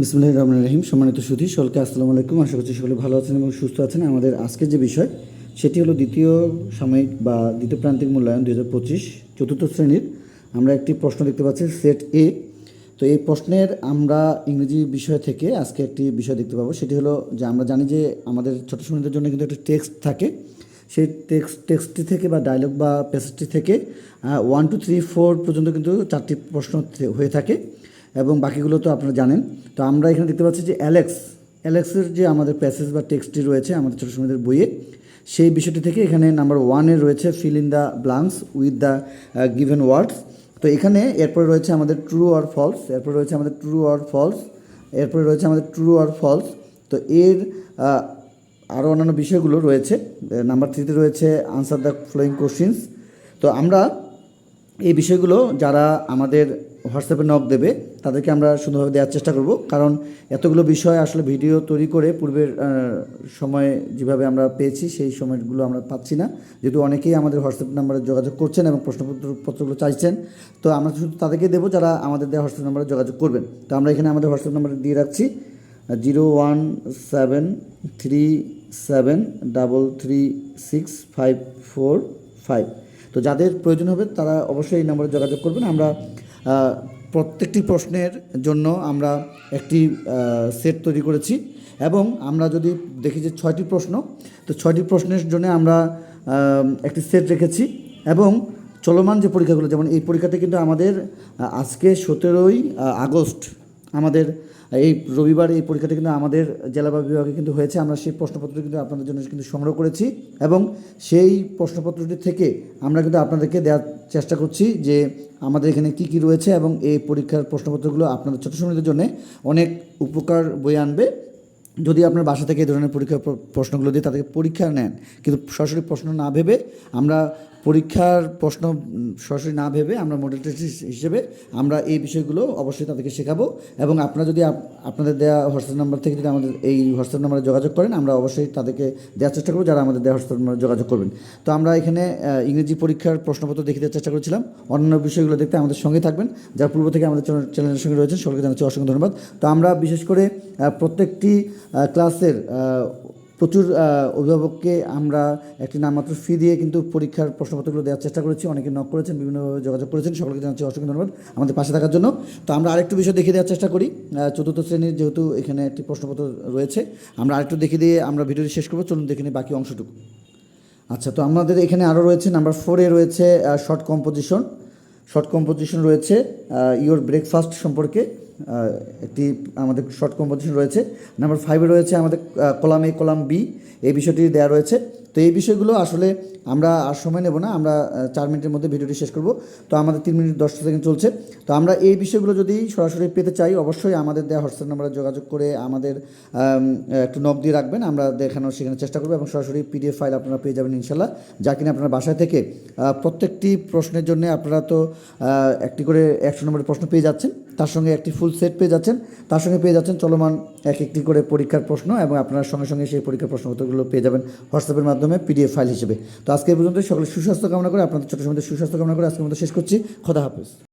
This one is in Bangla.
বিসমুল্লাহ রহমান রহিম। সম্মানিত সুধী, সকলকে আসসালামু আলাইকুম। আশা করছি সকলে ভালো আছেন এবং সুস্থ আছেন। আমাদের আজকের যে বিষয়, সেটি হলো দ্বিতীয় সাময়িক বা দ্বিতীয় প্রান্তিক মূল্যায়ন দুই হাজার পঁচিশ চতুর্থ শ্রেণির। আমরা একটি প্রশ্ন দেখতে পাচ্ছি, সেট এ। তো এই প্রশ্নের আমরা ইংরেজি বিষয় থেকে আজকে একটি বিষয় দেখতে পাবো। সেটি হলো যে আমরা জানি যে আমাদের ছোটো শ্রেণীদের জন্য কিন্তু একটা টেক্সট থাকে। সেই টেক্সট টেক্সটটি থেকে বা ডায়লগ বা প্যাসেজটি থেকে ওয়ান টু থ্রি ফোর পর্যন্ত কিন্তু চারটি প্রশ্ন হয়ে থাকে। এবং বাকিগুলো তো আপনারা জানেন। তো আমরা এখানে দেখতে পাচ্ছি যে অ্যালেক্স, অ্যালেক্সের যে আমাদের প্যাসেজ বা টেক্সটটি রয়েছে আমাদের ছোটো সময়দের বইয়ে, সেই বিষয়টি থেকে এখানে নাম্বার ওয়ানে রয়েছে fill in the blanks with the given words তো এখানে এরপরে রয়েছে আমাদের ট্রু অর ফলস এরপরে রয়েছে আমাদের ট্রু অর ফলস এরপরে রয়েছে আমাদের ট্রু অর ফলস তো এর আরও অন্যান্য বিষয়গুলো রয়েছে। নাম্বার থ্রিতে রয়েছে আনসার দ্য ফ্লোয়িং কোশ্চিনস তো আমরা এই বিষয়গুলো যারা আমাদের হোয়াটসঅ্যাপে নক দেবে, তাদেরকে আমরা সুন্দরভাবে দেওয়ার চেষ্টা করব। কারণ এতগুলো বিষয় আসলে ভিডিও তৈরি করে পূর্বের সময়ে যেভাবে আমরা পেয়েছি, সেই সময়গুলো আমরা পাচ্ছি না। যেহেতু অনেকেই আমাদের হোয়াটসঅ্যাপ নাম্বারে যোগাযোগ করছেন এবং প্রশ্নপত্র পত্রগুলো চাইছেন, তো আমরা শুধু তাদেরকে দেবো যারা আমাদের দেওয়া হোয়াটসঅ্যাপ নাম্বারে যোগাযোগ করবেন। তো আমরা এখানে আমাদের হোয়াটসঅ্যাপ নাম্বার দিয়ে রাখছি, zero one seven three seven double three six five four five. তো যাদের প্রয়োজন হবে তারা অবশ্যই এই নম্বরে যোগাযোগ করবেন। আমরা প্রত্যেকটি প্রশ্নের জন্য আমরা একটি সেট তৈরি করেছি এবং আমরা যদি দেখি যে ছয়টি প্রশ্ন, তো ছয়টি প্রশ্নের জন্য আমরা একটি সেট রেখেছি এবং চলমান যে পরীক্ষাগুলো, যেমন এই পরীক্ষাটা কিন্তু আমাদের আজকে সতেরোই আগস্ট আমাদের, এই রবিবার এই পরীক্ষাটা কিন্তু আমাদের জেলা বা বিভাগে কিন্তু হয়েছে। আমরা সেই প্রশ্নপত্র কিন্তু আপনাদের জন্য কিন্তু সংগ্রহ করেছি এবং সেই প্রশ্নপত্রটি থেকে আমরা কিন্তু আপনাদেরকে দেওয়ার চেষ্টা করছি যে আমাদের এখানে কি কি রয়েছে এবং এই পরীক্ষার প্রশ্নপত্রগুলো আপনাদের ছোটো সময়দের জন্য অনেক উপকার বয়ে আনবে। যদি আপনার বাসা থেকে এই ধরনের পরীক্ষার প্রশ্নগুলো দিয়ে তাদেরকে পরীক্ষা নেন, কিন্তু সরাসরি প্রশ্ন না ভেবে আমরা পরীক্ষার প্রশ্ন সরাসরি না ভেবে আমরা মডেল টেস্ট হিসেবে আমরা এই বিষয়গুলো অবশ্যই তাদেরকে শেখাবো এবং আপনারা যদি আপনাদের দেওয়া হোয়াটসঅ্যাপ নাম্বার থেকে যদি আমাদের এই হোয়াটসঅ্যাপ নাম্বারে যোগাযোগ করেন, আমরা অবশ্যই তাদেরকে দেওয়ার চেষ্টা করব যারা আমাদের দেওয়া হোয়াটসঅ্যাপ নাম্বারে যোগাযোগ করবেন। তো আমরা এখানে ইংরেজি পরীক্ষার প্রশ্নপত্র দেখে দেওয়ার চেষ্টা করেছিলাম। অন্যান্য বিষয়গুলো দেখতে আমাদের সঙ্গে থাকবেন। যারা পূর্ব থেকে আমাদের চ্যানেল- চ্যানেলের সঙ্গে রয়েছেন, সকলকে জানাচ্ছি অসংখ্য ধন্যবাদ। তো আমরা বিশেষ করে প্রত্যেকটি ক্লাসের প্রচুর অভিভাবককে আমরা একটি নামমাত্র ফি দিয়ে কিন্তু পরীক্ষার প্রশ্নপত্রগুলো দেওয়ার চেষ্টা করেছি। অনেকে নক করেছেন, বিভিন্নভাবে যোগাযোগ করেছেন। সকলকে জানাচ্ছি অসংখ্য ধন্যবাদ আমাদের পাশে থাকার জন্য। তো আমরা আরেকটু বিষয় দেখিয়ে দেওয়ার চেষ্টা করি। চতুর্থ শ্রেণির যেহেতু এখানে একটি প্রশ্নপত্র রয়েছে, আমরা আরেকটু দেখিয়ে দিয়ে আমরা ভিডিওটি শেষ করব। চলুন দেখে নিই বাকি অংশটুকু। আচ্ছা তো আমাদের এখানে আরও রয়েছে নাম্বার ফোরে রয়েছে শর্ট কম্পোজিশন শর্ট কম্পোজিশন রয়েছে ইওর ব্রেকফাস্ট সম্পর্কে। একটি আমাদের শর্ট কম্পোজিশন রয়েছে। নাম্বার ফাইভে রয়েছে আমাদের কলাম এ কলাম বি এই বিষয়টি দেওয়া রয়েছে। তো এই বিষয়গুলো আসলে আমরা আর সময় নেব না, আমরা চার মিনিটের মধ্যে ভিডিওটি শেষ করব। তো আমাদের তিন মিনিট দশ সেকেন্ড চলছে। তো আমরা এই বিষয়গুলো যদি সরাসরি পেতে চাই, অবশ্যই আমাদের দেওয়া হোয়াটসঅ্যাপ নাম্বারে যোগাযোগ করে আমাদের একটু নক দিয়ে রাখবেন। আমরা দেখানোর সেখানে চেষ্টা করব এবং সরাসরি পিডিএফ ফাইল আপনারা পেয়ে যাবেন ইনশাল্লাহ যা কিনা আপনার বাসায় থেকে প্রত্যেকটি প্রশ্নের জন্য আপনারা তো একটি করে একশো নম্বরের প্রশ্ন পেয়ে যাচ্ছেন। তার সঙ্গে একটি ফুল সেট পেয়ে যাচ্ছেন। তার সঙ্গে পেয়ে যাচ্ছেন চলমান এক একটি করে পরীক্ষার প্রশ্ন এবং আপনার সঙ্গে সঙ্গে সেই পরীক্ষার প্রশ্ন উত্তরগুলো পেয়ে যাবেন হোয়াটসঅ্যাপের মাধ্যমে পিডিএফ ফাইল হিসেবে। তো আজকে পর্যন্ত সকলে সুস্বাস্থ্য কামনা করে, আপনাদের ছোটো সময় সুস্বাস্থ্য কামনা করে আজকের মধ্যে শেষ করছি। খোদা হাফেজ।